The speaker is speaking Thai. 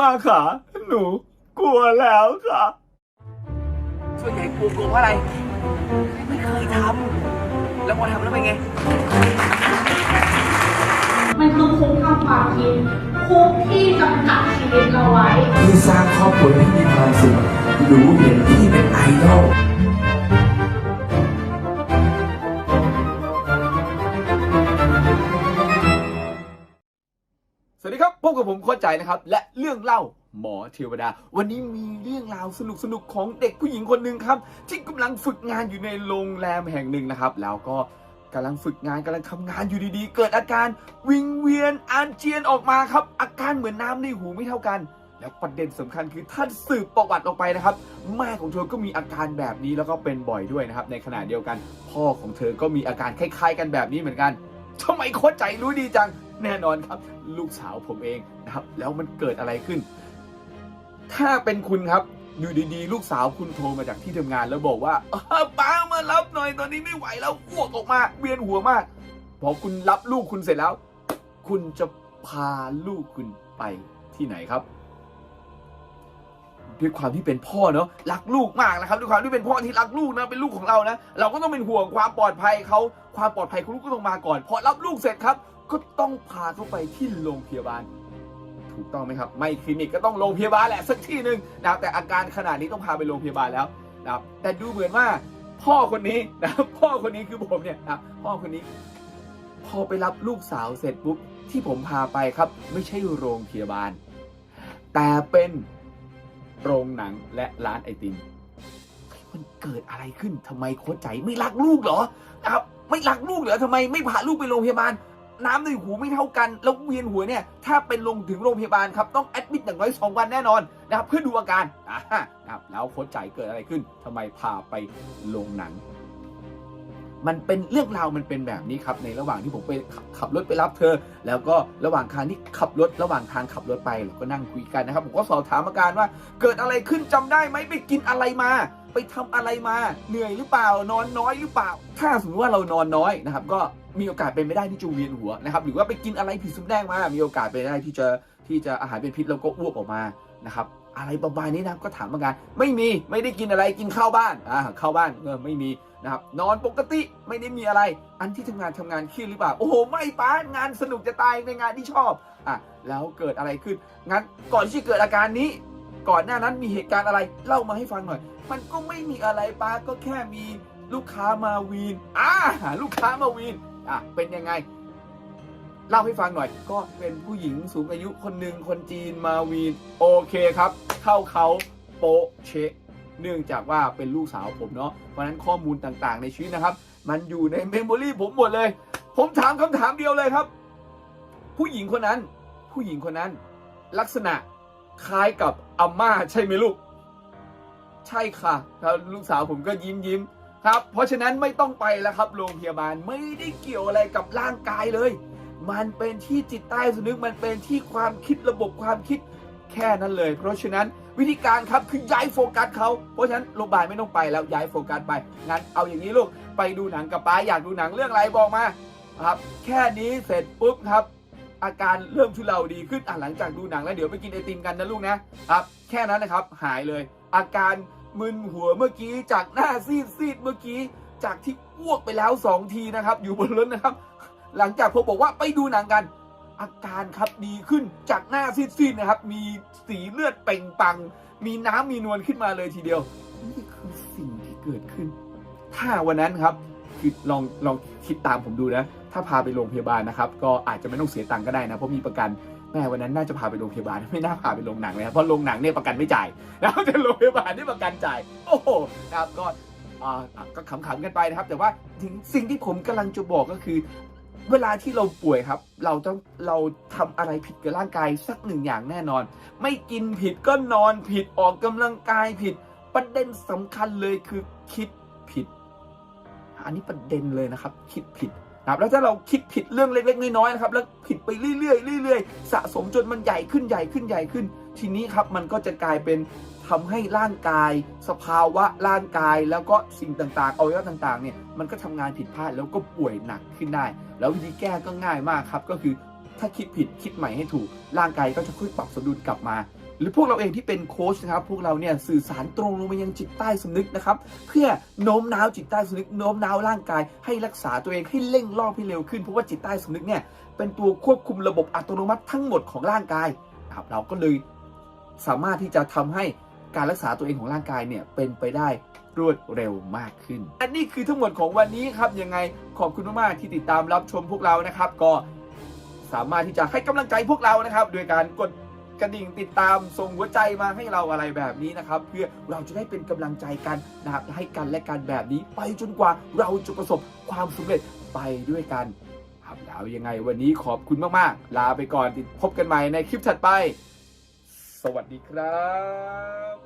มาค่ะ หนู กลัวแล้วค่ะ ส่วนใหญ่กลัวกลัวเพราะอะไร ไม่เคยทำแล้วพอทำแล้วเป็นไง มันคือคุกทางความคิด คุกที่จำกัดชีวิตเราไว้ที่สร้างครอบครัวที่มีความสุขรู้เห็นที่เป็นไอดอล ครับพบกับผมโค้ชใจนะครับ และเรื่องเล่าหมอเทวดา วันนี้มีเรื่องราวสนุกๆของเด็กผู้หญิงคนหนึ่งครับ ที่กำลังฝึกงานอยู่ในโรงแรมแห่งหนึ่งนะครับ แล้วก็กำลังฝึกงานกำลังทำงานอยู่ดีๆ เกิดอาการวิงเวียนอาเจียนออกมาครับ อาการเหมือนน้ำในหูไม่เท่ากัน แล้วประเด็นสำคัญคือท่านสืบประวัติออกไปนะครับแม่ของเธอก็มีอาการแบบนี้แล้วก็เป็นบ่อยด้วยนะครับ ในขณะเดียวกัน พ่อของเธอก็มีอาการคล้าย ๆ กันแบบนี้เหมือนกันทำไมโค้ชใจรู้ดีจัง แน่นอนครับ ลูกสาวผมเองนะครับ แล้วมันเกิดอะไรขึ้น ถ้าเป็นคุณครับอยู่ดีๆ ลูกสาวคุณโทรมาจากที่ทำงานแล้วบอกว่าป้ามารับหน่อยตอนนี้ไม่ไหวแล้วอ้วกออกมาเวียนหัวมากพอคุณรับลูกคุณเสร็จแล้ว คุณจะพาลูกคุณไปที่ไหนครับ ด้วยความที่เป็นพ่อเนอะรักลูกมากนะครับ ด้วยความที่เป็นพ่อที่รักลูกนะเป็นลูกของเรานะเราก็ต้องเป็นห่วงความปลอดภัยเขาความปลอดภัยของลูกก็ต้องมาก่อน พอรับลูกเสร็จครับ ก็ต้องพาเข้าไปที่โรงพยาบาล ถูกต้องไหมครับ ไม่คลินิกก็ต้องโรงพยาบาลแหละสักที่หนึ่งนะครับแต่อาการขนาดนี้ต้องพาไปโรงพยาบาลแล้วนะครับแต่ดูเหมือนว่าพ่อคนนี้นะพ่อคนนี้คือผมเนี่ยนะพ่อคนนี้ พอไปรับลูกสาวเสร็จปุ๊บที่ผมพาไปครับ ไม่ใช่โรงพยาบาล แต่เป็นโรงหนังและร้านไอติมมันเกิดอะไรขึ้นทำไมโค้ชใจไม่รักลูกเหรอครับ ไม่รักลูกเหรอทำไมไม่พาลูกไปโรงพยาบาล น้ำในหูไม่เท่ากัน แล้วเวียนหัวเนี่ย ถ้าเป็นลงถึงโรงพยาบาลครับ ต้องแอดมิดอย่างน้อยสองวันแน่นอนนะครับเพื่อดูอาการอ่านะครับแล้วโค้ชใจเกิดอะไรขึ้นทำไมพาไปโรงหนัง มันเป็นเรื่องราวมันเป็นแบบนี้ครับ ในระหว่างที่ผมไปขับขับรถไปรับเธอ แล้วก็ระหว่างทางที่ขับรถ ระหว่างทางขับรถไปเราก็นั่งคุยกันนะครับ ผมก็สอบถามอาการว่า เกิดอะไรขึ้นจำได้ไหมไปกินอะไรมาไปทำอะไรมา เหนื่อยหรือเปล่านอนน้อยหรือเปล่า ถ้าสมมติว่าเรานอนน้อยนะครับ ก็ มีโอกาสเป็นไม่ได้ที่จะเวียนหัวนะครับหรือว่าไปกินอะไรผิดสำแดงมา มีโอกาสเป็นได้ที่จะที่จะอาหารเป็นพิษแล้วก็อ้วกออกมานะครับอะไรประมาณนี้นะก็ถามอาการไม่มีไม่ได้กินอะไรกินข้าวบ้านอ่าข้าวบ้านเออไม่มีนะครับนอนปกติไม่ได้มีอะไร อันที่ทำงานทำงานเครียดหรือเปล่าโอ้โหไม่ป้างานสนุกจะตายในงานที่ชอบอะแล้วเกิดอะไรขึ้นงั้นก่อนที่จะเกิดอาการนี้ ก่อนหน้านั้นมีเหตุการณ์อะไรเล่ามาให้ฟังหน่อย มันก็ไม่มีอะไรป้าก็แค่มีลูกค้ามาวีนอ่าลูกค้ามาวีน อะเป็นยังไง เล่าให้ฟังหน่อย ก็เป็นผู้หญิงสูงอายุคนหนึ่งคนจีนมาวีนโอเคครับ เข้าเขาโปเชเนื่องจากว่าเป็นลูกสาวผมเนาะเพราะฉะนั้นข้อมูลต่างๆ ในชีวิตนะครับ มันอยู่ในเมมโมรีผมหมดเลย ผมถามคำถามเดียวเลยครับ ผู้หญิงคนนั้น ผู้หญิงคนนั้น ลักษณะคล้ายกับอาม่าใช่ไหมลูก ใช่ค่ะแล้วลูกสาวผมก็ยิ้มยิ้ม ครับ เพราะฉะนั้นไม่ต้องไปแล้วครับโรงพยาบาลไม่ได้เกี่ยวอะไรกับร่างกายเลย มันเป็นที่จิตใต้สำนึกมันเป็นที่ความคิดระบบความคิดแค่นั้นเลย เพราะฉะนั้นวิธีการครับคือย้ายโฟกัสเขาเพราะฉะนั้นโรงพยาบาลไม่ต้องไปแล้วย้ายโฟกัสไปงั้นเอาอย่างนี้ลูกไปดูหนังกับป้าอยากดูหนังเรื่องอะไรบอกมาครับแค่นี้เสร็จปุ๊บครับ อาการเริ่มทุเลาดีขึ้นอะหลังจากดูหนังแล้วเดี๋ยวไปกินไอติมกันนะลูกนะครับ แค่นั้นนะครับหายเลย อาการ มึนหัวเมื่อกี้ จากหน้าซีดซีดๆเมื่อกี้ จากที่อ้วกไปแล้วสองทีนะครับ อยู่บนรถนะครับ หลังจากผมบอกว่าไปดูหนังกัน อาการครับดีขึ้นจากหน้าซีดๆนะครับ มีสีเลือดเป่งปัง มีน้ำมีนวลขึ้นมาเลยทีเดียว นี่คือสิ่งที่เกิดขึ้น ถ้าวันนั้นครับคือลองลองคิดตามผมดูนะ ถ้าพาไปโรงพยาบาลนะครับ ก็อาจจะไม่ต้องเสียตังค์ก็ได้นะ เพราะมีประกัน แม่วันนั้นน่าจะพาไปโรงพยาบาลไม่น่าพาไปโรงหนังเลยครับเพราะโรงหนังเนี่ยประกันไม่จ่ายแล้วแต่โรงพยาบาลที่ประกันจ่ายโอ้โหครับก็อ่าก็ขำๆกันไปนะครับ แต่ว่าถึงสิ่งที่ผมกำลังจะบอกก็คือ เวลาที่เราป่วยครับ เราต้องเราทำอะไรผิดกับร่างกายสักหนึ่งอย่างแน่นอน ไม่กินผิดก็นอนผิดออกกำลังกายผิดประเด็นสำคัญเลยคือคิดผิด อันนี้ประเด็นเลยนะครับ คิดผิด นะครับแล้วถ้าเราคิดผิดเรื่องเล็ก ๆ น้อยๆนะครับแล้วผิดไปเรื่อยๆเรื่อยๆ สะสมจนมันใหญ่ขึ้นใหญ่ขึ้นใหญ่ขึ้น ทีนี้ครับมันก็จะกลายเป็นทำให้ร่างกาย สภาวะร่างกายแล้วก็สิ่งต่างๆอวัยวะต่างๆเนี่ยมันก็ทำงานผิดพลาดแล้วก็ป่วยหนักขึ้นได้ แล้ววิธีแก้ก็ง่ายมากครับก็คือถ้าคิดผิดคิดใหม่ให้ถูก ร่างกายก็จะค่อยปรับสมดุลกลับมา หรือพวกเราเองที่เป็นโค้ชนะครับ พวกเราเนี่ยสื่อสารตรงลงไปยังจิตใต้สำนึกนะครับ เพื่อโน้มน้าวจิตใต้สำนึกโน้มน้าวร่างกาย ให้รักษาตัวเองให้เร่งรอบให้เร็วขึ้นเพราะว่าจิตใต้สำนึกเนี่ยเป็นตัวควบคุมระบบอัตโนมัติทั้งหมดของร่างกายครับเราก็เลยสามารถที่จะทำให้การรักษาตัวเองของร่างกายเนี่ยเป็นไปได้รวดเร็วมากขึ้น อันนี้คือทั้งหมดของวันนี้ครับยังไงขอบคุณมากๆที่ติดตามรับชมพวกเรานะครับ ก็สามารถที่จะให้กำลังใจพวกเรานะครับ โดยการกด กระดิ่งติดตามส่งหัวใจมาให้เราอะไรแบบนี้นะครับ เพื่อเราจะได้เป็นกำลังใจกันนะครับให้กันและกันแบบนี้ ไปจนกว่าเราจะประสบความสำเร็จไปด้วยกันครับแล้วยังไงวันนี้ขอบคุณมากๆ ลาไปก่อนติดพบกันใหม่ในคลิปถัดไป สวัสดีครับ